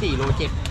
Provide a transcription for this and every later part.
สี่โลเจ็ด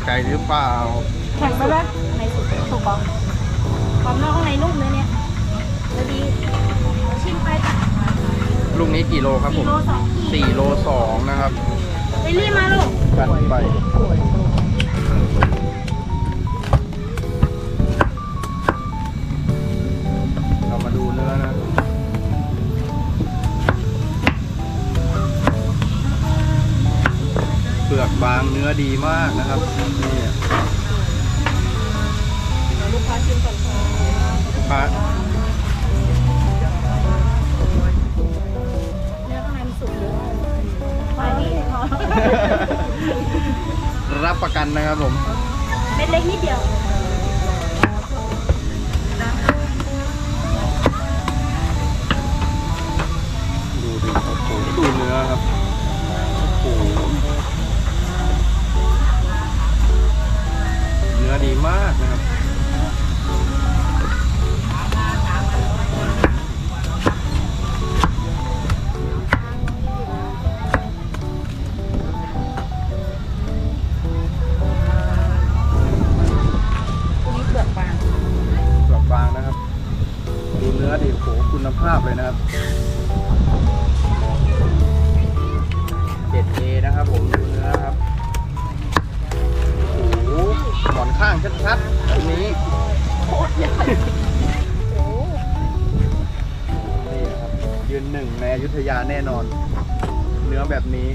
อนนะครับถูกใจหรือเปล่าแข็งไปไหมในสุดถูกปะความนอกข้างในนุ่มเลยเนี่ยเนื้อดีชิมไปจ้ะลูกนี้กี่โลครับผมสี่โลสองขีดสี่โลสองนะครับไปรีบมาลูกกันไป ปลือกบางเนื้อดีมากนะครับนี่ลูกค้าชิมก่อนค่ะลูกค้าเนื้อข้างในมันสุกเยอะไปนี่พอรับประกันนะครับผมเม็ดเล็กนิดเดียว น่นอน เนื้อแบบนี้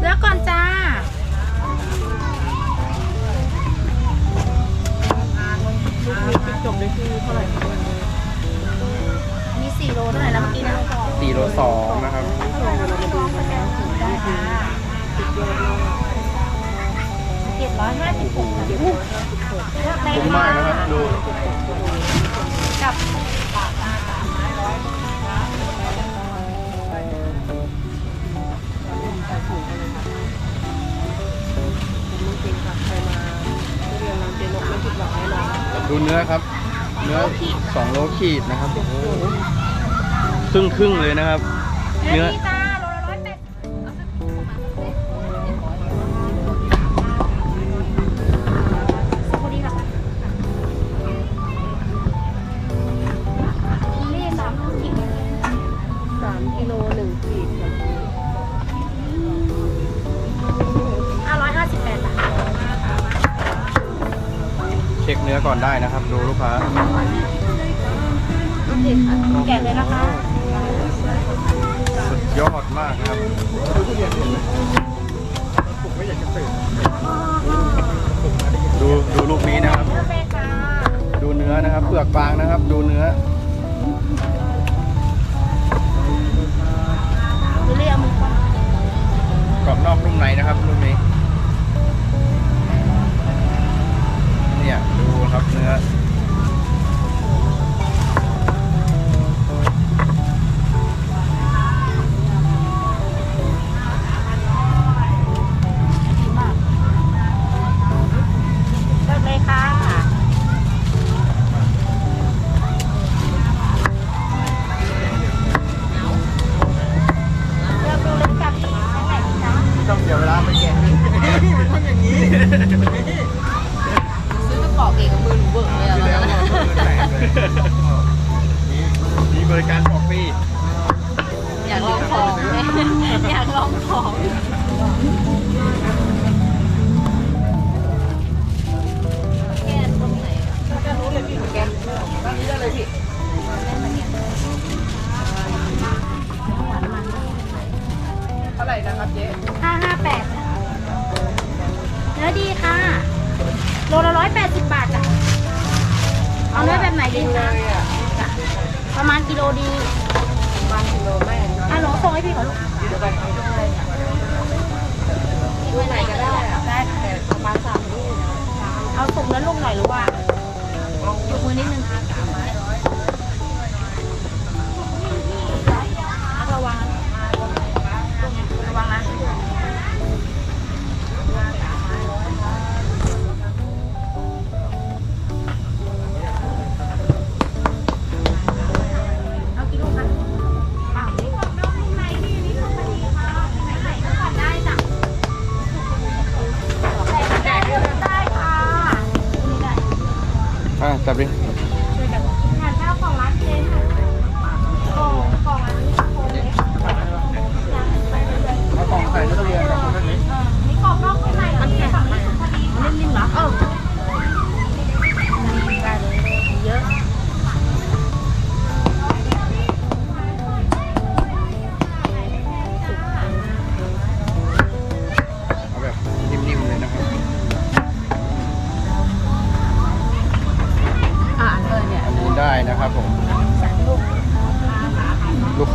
เลือกก่อนจ้าลูกนี้ปิดจบเลยคือเท่าไหร่คะอันนี้สี่โลเท่าไหร่แล้วเมื่อกี้นะ4โล2นะครับได้ค่ะเจ็ดร้อยห้าสิบหกค่ะเลือกเลยคุ้มมากนะครับดู ดูเนื้อครับ เนื้อสองโลขีดนะครับโอ้โหครึ่งครึ่งๆเลยนะครับ เนื้อ ได้นะครับ ดูลูกค้าแกะเลยนะคะ สุดยอดมากนะครับดูดูลูกนี้นะครับเลือกเลยค่ะดูเนื้อนะครับเปลือกบางนะครับ ดูเนื้อหรือเรียกมึงก่อนกรอบนอกนุ่มในนะครับลูกนี้ ซื้อก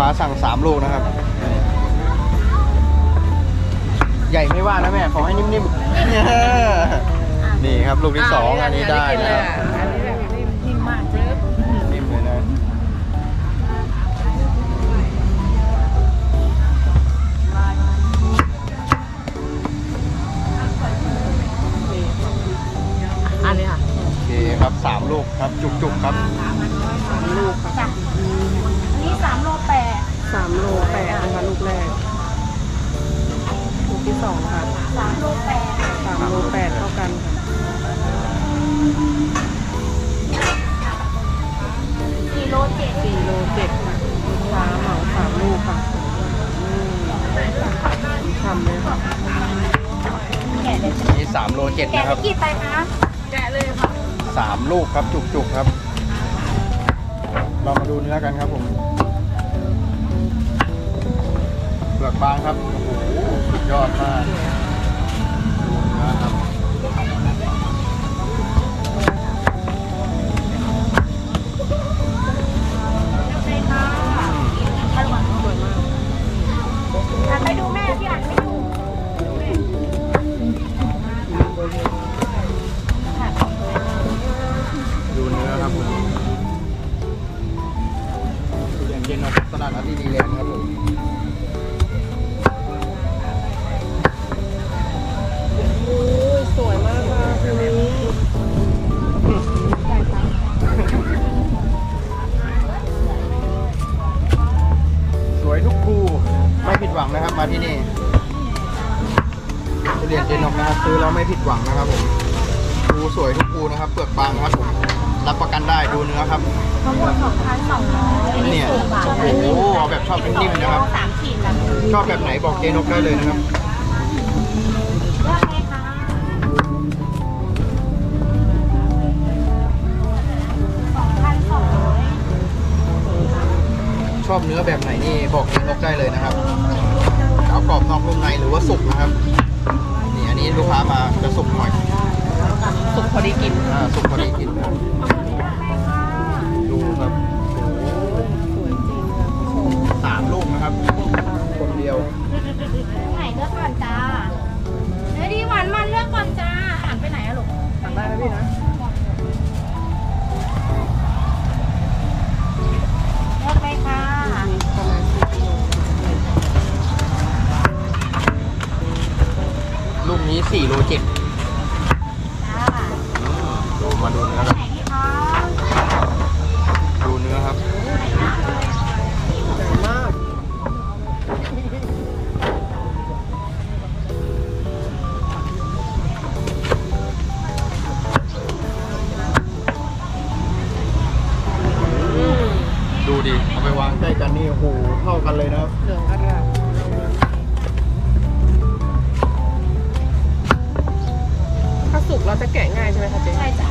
้าสั่งสามลูกนะครับ ใหญ่ไม่ว่านะแม่ขอให้นิ่มๆนี่ครับลูกที่สองอันนี้ได้นะครับอันนี้แบบนิ่มมากเนิ่มเลยนะอันนี้ค่ะโอเคครับสามลูกครับจุกๆครับลูกค่ะจ้ะอันนี้สามโลแปด สามโลแปดนะคะลูกแรก ลูกที่สองค่ะสามโลแปดสามโลแปดเท่ากันค่ะสี่โลเจ็ดสี่โลเจ็ดค่ะลูกค้าเหมาสามลูกค่ะอืมทำเลยค่ะแกะเลยนี่สามโลเจ็ดแกะนะคไปรับกี่ไปคะแกะเลยค่ะสามลูกครับจุกๆครับ เรามาดูเนื้อกันครับผม ลือกบางครับ โอ้โห สุดยอดมาก ไม่ผิดหวังนะครับผมภูสวยทุกภูนะครับ เปลือกบางครับผมรับประกันได้ดูเนื้อครับทั้งหมดสองพันสองร้อยเนี่ยชอบโอ้โหเอาแบบชอบนิ่มๆนะครับสามขีดแบบชอบแบบไหนบอกเจนกได้เลยนะครับเลือกเลยค่ะสองพันสองร้อยชอบเนื้อแบบไหนนี่บอกเจนกได้เลยนะครับเอากรอบนอกนุ่มในหรือว่าสุกนะครับ นี่อันนี้ลูกค้ามาจะสุกหน่อยสุกพอดีกินอ่าสุกพอดีกินนะครับดูครับสวยจริงค่ะผู้ชมสามลูกนะครับ คนเดียวไหนเลือกก่อนจ้าเฮ้ยดีหวานมันเลือกก่อนจ้าหันไปไหนอะลูกทำได้ไหมพี่นะเลือกเลยค่ะ ลูกนี้4โลเจ็ดจ้าดูมาดูเนื้อครับไหนดีคะดูเนื้อครับใหญ่มากอืมดูดิเอาไปวางใกล้กันนี่โอ้โหเท่ากันเลยนะครับเหลืองอร่าม สุกเราจะแกะง่ายใช่ไหมคะเจ๊ ใช่จ้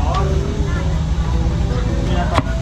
ะ